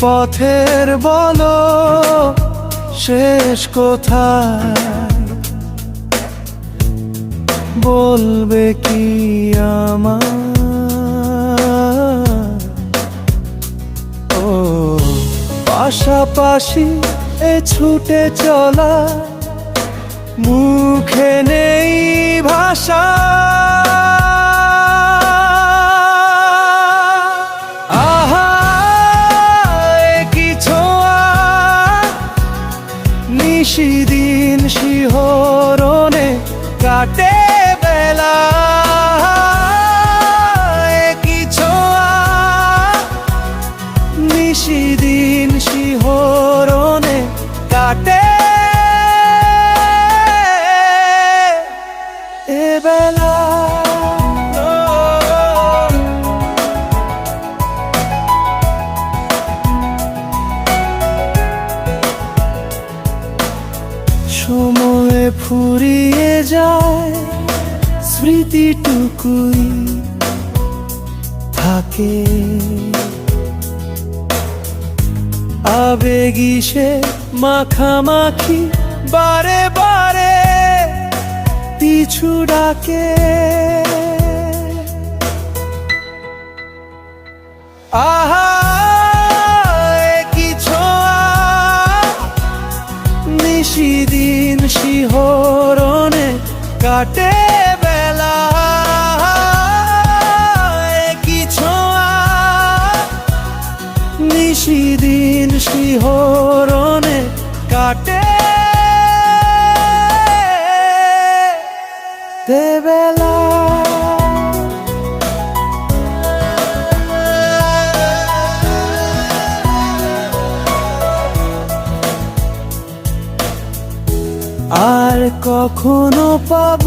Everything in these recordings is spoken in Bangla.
পথের বলো শেষ কোথায়? বলবে কি আমার? ও, পাশাপাশি এ ছুটে চলা, মুখে নেই ভাষা। ফুরিয়ে যায়, স্মৃতিটুকুই থাকে। আবেগি সে মাখামাখি বারে বারে পিছু ডাকে। আহা এ কি ছোঁয়া, নিশিদিন শিহরণে কাটে বেলা। এ কি ছোঁয়া নিশিদিন শিহরণে কাটে। দেবেলা আর কখনো পাব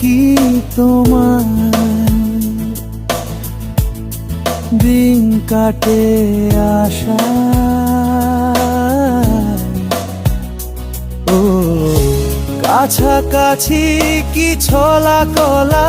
কি তোমার দিন কাটে আশা। ও কাছাকাছি কি ছলা কলা?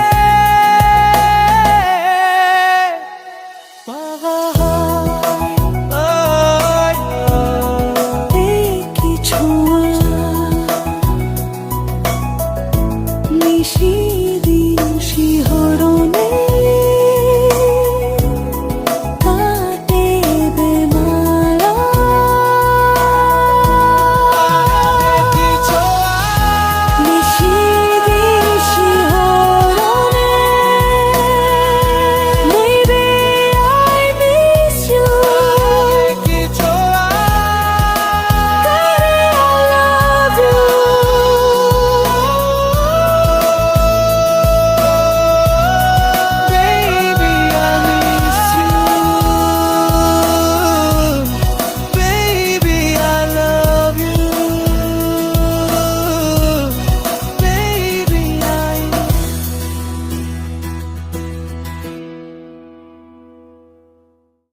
心。